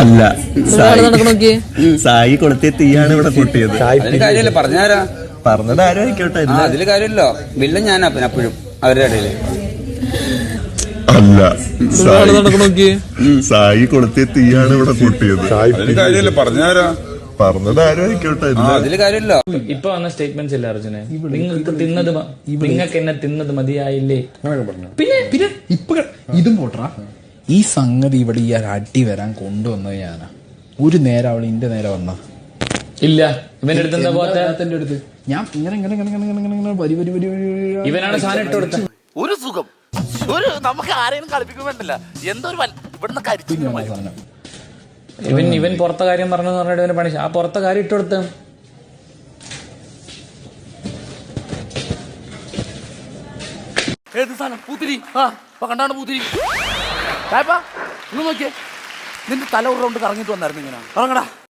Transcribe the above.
അല്ല സായി. കൊളുത്തിയ തീയാണ് ഇവിടെ കൂട്ടിയത്. കാര്യമില്ല പറഞ്ഞാരാ? പറഞ്ഞത് ആരും ആയിക്കോട്ടെ അതിൽ കാര്യമില്ലോ. വില്ലൻ ഞാനാ പിന്നെ അപ്പോഴും അവരുടെ ഇടയിൽ. അല്ല സായി. കൊളുത്തിയ തീയാണ് ഇവിടെ കൂട്ടിയത്. കാര്യമില്ല പറഞ്ഞാരാ? പറഞ്ഞത് ആരും ആയിക്കോട്ടെ അതിൽ കാര്യമില്ല. ഇപ്പൊ വന്ന സ്റ്റേറ്റ്മെന്റ്സ് ഇല്ല അർജുനെ? നിങ്ങൾക്ക് തിന്നത് നിങ്ങൾക്ക് എന്നെ തിന്നത് മതിയായില്ലേ? പിന്നെ പിന്നെ. ഇപ്പൊ ഇതും പോട്ടറാ ഈ സംഗതി ഇവിടെ ഈ അടി വരാൻ കൊണ്ടുവന്നത് ഞാനാ. ഒരു നേരം അവൾ ഇന്റെ നേരെ വന്ന. ഇല്ല. ഇവന്റെ അടുത്ത് എന്താ അടുത്ത്? ഞാൻ ഇങ്ങനെ ഇങ്ങനെ ഇങ്ങനെ ഇങ്ങനെ ഇങ്ങനെ ഇങ്ങനെ വരി വരി വരി ഇവനാണ് സാധനം ഇട്ട് കൊടുത്ത ഒരു സുഖം. ഒരു നമുക്ക് ആരെയും കളിപ്പിക്കാൻ എന്തൊരു എന്തോ ഒരു വൽ- ഇവിടുന്ന് കരിച്ചു സാധനം. ഇവൻ ഇവൻ പുറത്തെ കാര്യം പറഞ്ഞു പറഞ്ഞിട്ട് ഇവന് പണി ആ പുറത്തെ കാര്യം ഇട്ട് കൊടുത്ത. ഏത് സാധനം? പൂത്തിരി. ആ ഇപ്പൊ കണ്ടാണ് പൂത്തിരി. ചായപ്പാ? ഇന്ന് നോക്കിയേ. നിന്റെ തല ഒരു കറങ്ങിട്ട് വന്നായിരുന്നു ഇങ്ങനെ. ഇറങ്ങടാ